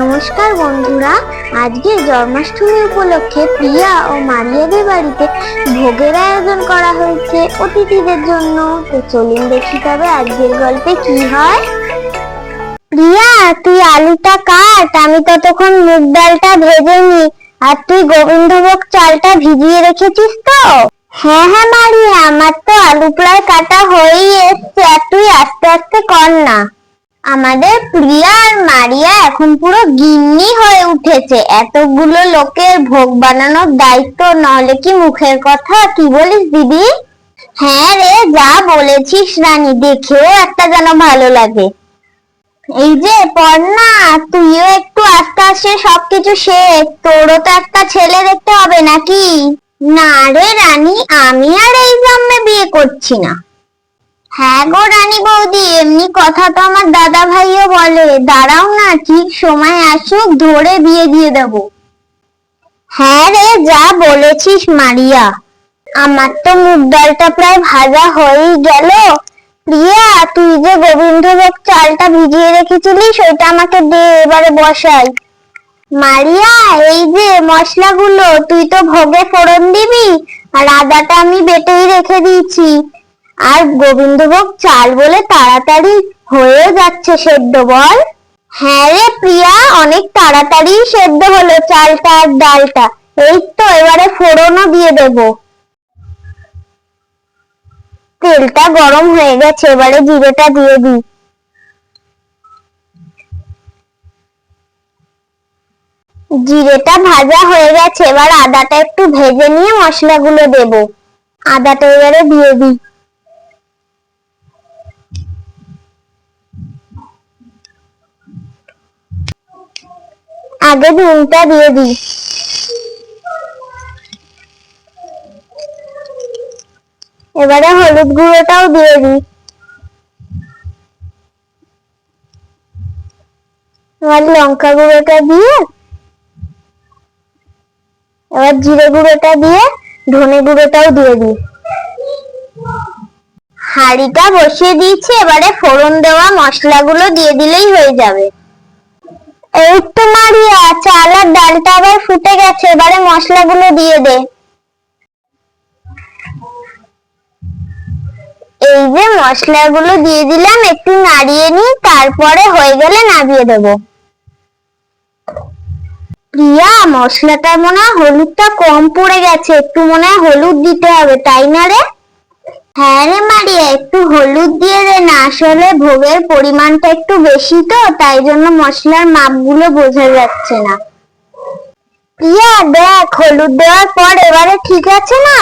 নমস্কার বন্ধুরা আজকে জন্মাষ্টমী উপলক্ষে প্রিয়া ও মারিয়াদের বাড়িতে ভোগের আয়োজন করা হয়েছে অতিথিদের জন্য। তো চলুন দেখি তবে আজকের গল্পে কি হয়। প্রিয়া তুই আলুটা কাট আমি ততক্ষণ মুগ ডালটা ভেজে নি আর তুই গোবিন্দভোগ চালটা ভিজিয়ে রেখেছিস তো? হ্যাঁ হ্যাঁ মারিয়া আমার তো আলু প্রায় কাটা হয়েই এসছে আর তুই আস্তে আস্তে কর না। আমাদের প্রিয়া আর মারিয়া এখন পুরো গিন্নি হয়ে উঠেছে। এতগুলো লোকের ভোগ বানানোর দায়িত্ব নলে কি মুখের কথা? কি বলিস দিদি? হ্যাঁ রে, যা বলেছিস রানী, দেখেও একটা যেন ভালো লাগে। এই যে পড়না তুইও একটু আস্তে আস্তে সবকিছু শেখ, তোরও তো একটা ছেলে দেখতে হবে নাকি? না রে রানী, আমি আর এই জন্মে বিয়ে করছি না। হ্যাঁ গো রানী বৌদি, এমনি কথা তো আমার দাদা ভাইও বলে। দাঁড়াও না, ঠিক সময় আসুক, ধরে বিয়ে দিয়ে দেব। হ্যাঁ রে, যা বলেছিস মারিয়া। আমার তো মুগ ডালটা প্রায় ভাজা হয়েই গেল। প্রিয়া, তুই যে গোবিন্দভোগ চালটা ভিজিয়ে রেখেছিলিস ওইটা আমাকে দে, এবারে বসাই। মারিয়া, এই যে মশলাগুলো, তুই তো ভোগে ফোড়ন দিবি, আর আদাটা আমি বেটেই রেখে দিয়েছি। আর গোবিন্দভোগ চাল বলে তাড়াতাড়ি হয়ে যাচ্ছে সেদ্ধ বল। হ্যাঁ রে প্রিয়া, অনেক তাড়াতাড়ি সেদ্ধ হলো চালটা আর ডালটা। এই তো এবারে ফোড়নও দিয়ে দেব। তেলটা গরম হয়ে গেছে, এবারে জিরেটা দিয়ে দিই। জিরেটা ভাজা হয়ে গেছে, এবার আদাটা একটু ভেজে নিয়ে মশলাগুলো দেব। আদাটা এবারে দিয়ে দিই। আগে নুনটা দিয়ে দিই এবারে হলুদ গুঁড়োটাও দিয়ে দিই এবার লঙ্কা গুঁড়োটা দিয়ে, এবার জিরে গুঁড়োটা দিয়ে, ধনে গুঁড়োটাও দিয়ে দিই হাঁড়িটা বসিয়ে দিয়েছি, এবারে ফোড়ন দেওয়া মশলাগুলো দিয়ে দিলেই হয়ে যাবে। এই তো মারিয়া, চাল আর ডালটা আবার ফুটে গেছে, এবারে মশলাগুলো দিয়ে দে। এই যে মশলাগুলো দিয়ে দিলাম, একটু নাড়িয়ে নি তারপরে হয়ে গেলে নামিয়ে দেব। প্রিয়া, মশলাটা মনে হয় হলুদটা কম পড়ে গেছে, একটু মনে হয় হলুদ দিতে হবে, তাই না রে? হ্যাঁ রে মারিয়া, একটু হলুদ দিয়ে দে না। আসলে ভোগের পরিমাণটা একটু বেশি তো, তাই জন্য মশলার মাপগুলো বোঝা যাচ্ছে না। প্রিয়া দেখ, হলুদ দেওয়ার পর এবারে ঠিক আছে না?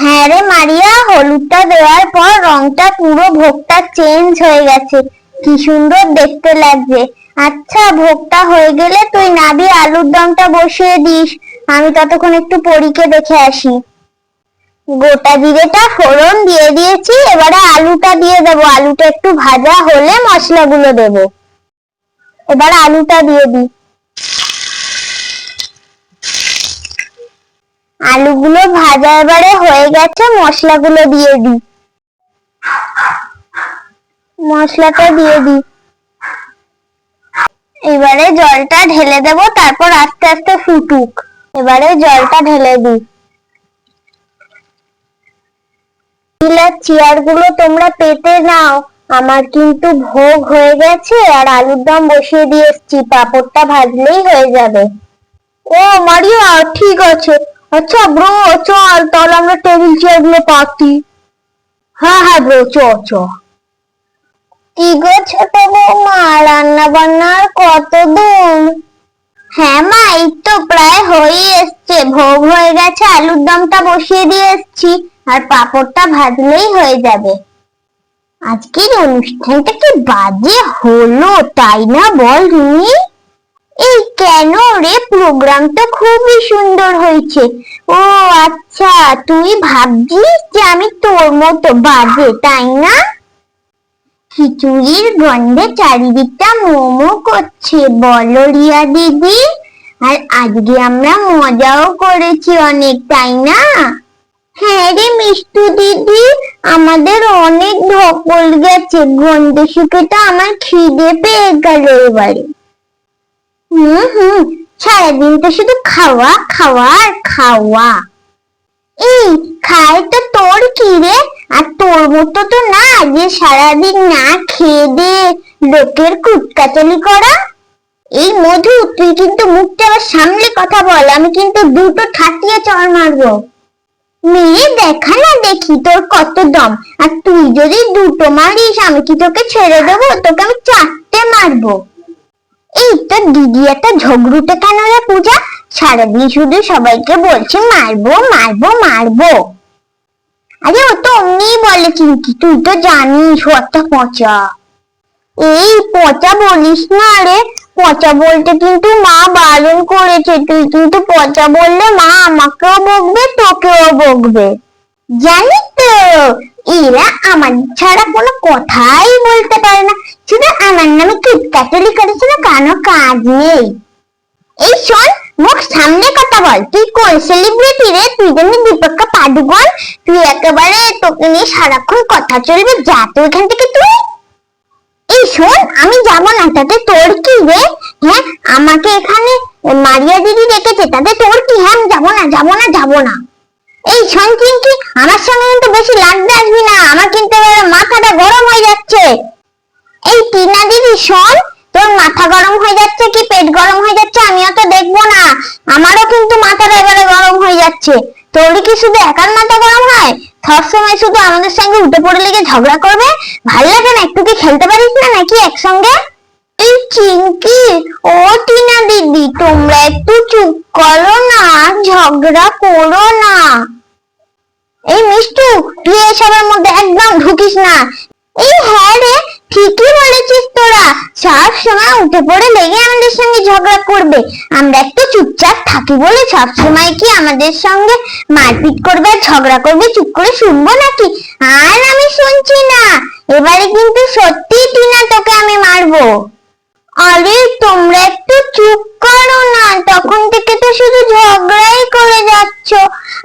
হ্যাঁ রে মারিয়া, হলুদটা দেওয়ার পর রংটা পুরো ভোগটা চেঞ্জ হয়ে গেছে। কি সুন্দর দেখতে লাগছে। আচ্ছা ভোগটা হয়ে গেলে তুই নাবি আলুর দমটা বসিয়ে দিস। আমি ততক্ষণ একটু পরীকে দেখে আসি। গোটা জিরেটা ফোড়ন দিয়ে দিয়েছি, এবারে আলুটা দিয়ে দেব। আলুটা একটু ভাজা হলে মশলাগুলো দেব। এবার আলুটা দিয়ে দিই। আলুগুলো ভাজা এবারে হয়ে গেছে, মশলাগুলো দিয়ে দিই। মশলাটা দিয়ে দিই। এবারে জলটা ঢেলে দেব, তারপর আস্তে আস্তে ফুটুক। এবারে জলটা ঢেলে দিই। নীলার চেয়ারগুলো তোমরা পেতে নাও। আমার কিন্তু ভোগ হয়ে গেছে আর আলুর দম বসিয়ে দিয়ে এসছি। পাঁপড়টা ভাজলেই হয়ে যাবে। ও মারিয়া, ঠিক আছে। আচ্ছা ব্রো, চল, তাহলে আমরা টেবিল চেয়ারগুলো পাতি হ্যাঁ হ্যাঁ ব্রো, চ চ। কি গো ছোট বৌমা রান্না বান্নার কত দূর হ্যাঁ মা, এই তো প্রায় হয়ে এসছে। ভোগ হয়ে গেছে, আলুর দমটা বসিয়ে দিয়ে এসছি। আর পাঁপড়টা ভাজলেই হয়ে যাবে। আজকের অনুষ্ঠানটা কি বাজে হলো, তাই না বল রিমি? এই কেন রে? প্রোগ্রাম তো খুবই সুন্দর হয়েছে। ও আচ্ছা তুই ভাবছিস যে আমি তোর মতো বাজে, তাই না? খিচুড়ির গন্ধে চারিদিকটা মোমো করছে, বলো রিয়া দিদি। আর আজকে আমরা মজাও করেছি অনেক, তাই না? দিদি, আমাদের অনেক ধকল গেছে। গন্ধ শুকে তো আমার খিদে পেয়ে গেল এবারে। হুম হুম, সারাদিন তো শুধু খাওয়া খাওয়া আর খাওয়া। এই খায় তো তোর কি রে আর তোর মতো তো না যে সারাদিন না খেয়ে দিয়ে লোকের কুটকাচালি করা। এই মধু, তুই কিন্তু মুখটা আবার সামলে কথা বল, আমি কিন্তু দুটো ঠাটিয়ে চড় মারবো। মেয়ে দেখা না দেখি তোর কত দম। আর তুই যদি দুটো মারিস, আমি কি তোকে ছেড়ে দেবো? তোকে আমি চারটে মারবো। এই তো দিদি একটা ঝগড়ুটে কেন রে পূজা? সারাদিন শুধু সবাইকে বলছে, মারবো মারবো মারবো। আরে ও তো অমনি বলে চিন্তি তুই তো জানিস ও একটা পচা। এই পচা বলিস না রে। পচা বলতে কিন্তু মা বারণ করেছে। তুই কিন্তু পচা বললে মা আমাকেও বকবে, তোকেও বকবে। জানি তো, এরা আমার ছাড়া কোনো কথাই বলতে পারে না। শুধু আমার নামে কিটকাটালি করেছে না কানো কাজ নেই। এই শোন, মুখ সামনে কথা বল। তুই কোন সেলিব্রিটি রে? তুই যেমনি দীপক্কা পাডুকোন তুই একেবারে তোকে নিয়ে সারাক্ষণ কথা চলবে। যা তো এখান থেকে তুই। শোন, আমি যাব না। তাতে তোর কি রে? হ্যাঁ আমাকে এখানে মারিয়া দিদি রেখেছে তাতে তোর কি? হ্যাঁ আমি যাব না যাব না যাব না। এই শোন চিঙ্কি আমার সঙ্গে কিন্তু বেশি লাগতে আসবি না। আমার কিন্তু মাথাটা গরম হয়ে যাচ্ছে। এই টিনা দিদি, শোন, তোর মাথা গরম হয়ে যাচ্ছে কি পেট গরম হয়ে যাচ্ছে আমিও তো দেখব না। আমারও কিন্তু মাথাটা এবারে গরম হয়ে যাচ্ছে। তোর কি শুধু একার মাথা গরম সময় শুধু আমাদের সঙ্গে উঠে পড়ে লেগে ঝগড়া করবে? ভালো লাগে না একটু কি খেলতে পারিস না নাকি একসঙ্গে? এই চিঙ্কি ও টিনা দিদি, তোমরা একটু চুপ করো না, ঝগড়া করো না। এই মিষ্টু, তুই এসবের মধ্যে একদম ঢুকিস না। এই হ্যাঁ রে ঠিকই বলেছিস তোরা। সব সময় উঠে পড়ে লেগে আমাদের সঙ্গে ঝগড়া করবে। আমরা একটু চুপচাপ থাকি বলে সব সময় কি আমাদের সঙ্গে মারপিট করবে আর ঝগড়া করবে, চুপ করে শুনব নাকি? আর আমি শুনছি না। এবারে কিন্তু সত্যি টিনা তোকে আমি মারবো। আরে, তোমরা একটু চুপ করো না। তখন থেকে তো শুধু ঝগড়াই করে যাচ্ছ।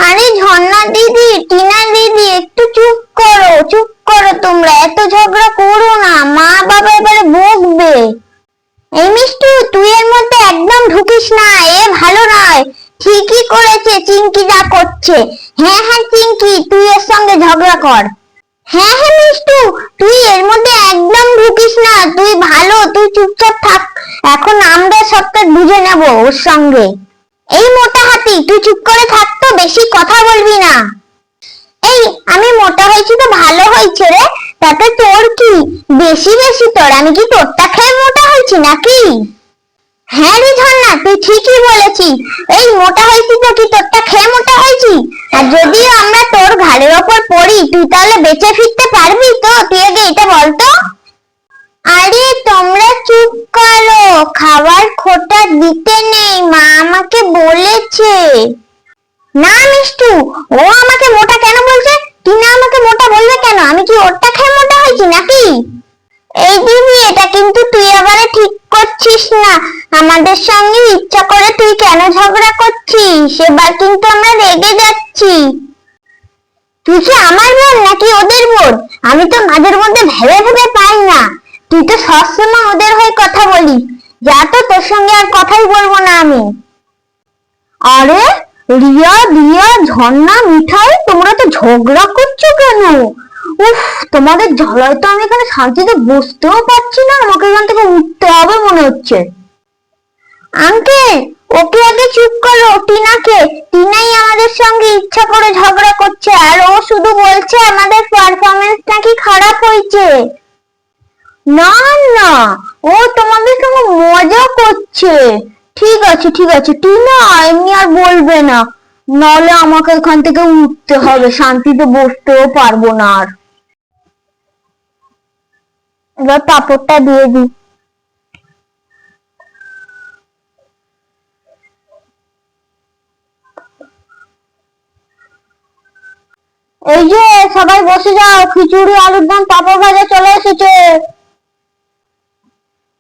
আরে, ঝর্ণা দিদি, টিনা দিদি, একটু চুপ করো, চুপ করো তোমরা, এত ঝগড়া করো না, মা বাবা এবারে বকবে। এই মিষ্টু, তুই এর মধ্যে একদম ঢুকিস না, এ ভালো নয়। ঠিকই করেছে চিঙ্কি যা করছে। হ্যাঁ হ্যাঁ চিঙ্কি তুই এর সঙ্গে ঝগড়া কর। হ্যাঁ হ্যাঁ মিষ্টু, তুই এর মধ্যে একদম ঢুকিস না, তুই ভালো, তুই চুপচাপ থাক। এখন আমরা সবটা বুঝে নেব ওর সঙ্গে। এই মোটা হাতি, তুই চুপ করে থাক তো, বেশি কথা বলবি না। এই, আমি মোটা হয়েছি তো ভালো হয়েছে রে। তাতে তোর কি? বেশি বেশি তোর। আমি কি তোরটা খেয়ে মোটা হয়েছি নাকি? হ্যাঁ রে ঝর্ণা, তুই ঠিকই বলেছিস। এই মোটা হয়েছি তো কি তোরটা খেয়ে মোটা হয়েছি? আর যদিও আমরা তোর ঘাড়ের ওপর পড়ি, তুই তাহলে বেঁচে ফিরতে পারবি তো? তুই আগে এটা বলতো আরে তোমরা চুপ করো, খাবার খোটা দিতে নেই, মা আমাকে বলেছে। না মিষ্টু, ও আমাকে মোটা কেন বলছে? টিনা আমাকে মোটা বলবে কেন? আমি কি ওরটা খেয়ে মোটা হয়েছি নাকি? এই দিদি, এটা কিন্তু তুই আবার ঠিক করছিস না। আমাদের সঙ্গে ইচ্ছা করে তুই কেন ঝগড়া করছিস? এবার কিন্তু আমরা রেগে যাচ্ছি। তুই কি আমার বোন নাকি ওদের বোন? আমি তো মাঝের মধ্যে ভেবে ভেবে পাই না। তুই তো সবসময় ওদের হয়ে কথা বলিস। যা তো তোর সঙ্গে আর কথাই বলব না আমি। আরে রিয়া দিয়া ঝর্ণা মিঠাই, তোমরা তো ঝগড়া করছ কেন? উফ, তোমাদের ঝগড়ায় তো আমি এখানে শান্তিতে বসতেও পারছি না, আমাকে এখান থেকে উঠতে হবে মনে হচ্ছে। আঙ্কেল, ওকে আগে চুপ করো, টিনাকে। টিনাই আমাদের সঙ্গে ইচ্ছা করে ঝগড়া করছে, আর ও শুধু বলছে আমাদের পারফরমেন্স নাকি খারাপ হয়েছে। না না, ও তোমাদের সঙ্গে মজা করছে। ঠিক আছে ঠিক আছে। তুই টিনা এমনি আর বলবে না। নলে আমাকে এখান থেকে উঠতে হবে। শান্তিতে বসতেও পারব না আর। এবার পাপড়টা দিয়ে দি। এই যে, সবাই বসে যাও। খিচুড়ি, আলুর দম, পাপড় ভাজা চলে এসেছে।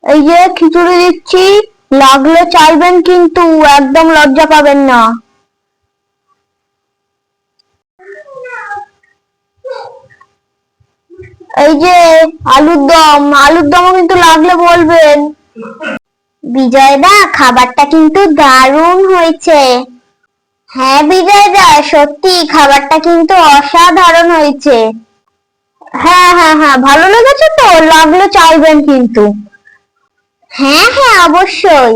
এই যে, খিচুড়ি দিচ্ছি। লাগলে চাইবেন কিন্তু একদম লজ্জা পাবেন না। এই যে আলুর দম, আলুর দমও কিন্তু লাগলে বলবেন। বিজয়দা, খাবারটা কিন্তু দারুণ হয়েছে। হ্যাঁ বিজয়দা, সত্যি খাবারটা কিন্তু অসাধারণ হয়েছে। হ্যাঁ হ্যাঁ হ্যাঁ ভালো লেগেছে তো, লাগলে চাইবেন কিন্তু। হ্যাঁ হ্যাঁ অবশ্যই।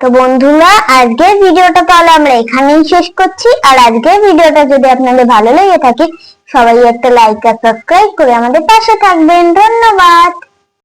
তো বন্ধুরা, আজকের ভিডিওটা তাহলে আমরা এখানেই শেষ করছি। আর আজকের ভিডিওটা যদি আপনাদের ভালো লেগে থাকে, সবাই একটা লাইক আর সাবস্ক্রাইব করে আমাদের পাশে থাকবেন। ধন্যবাদ।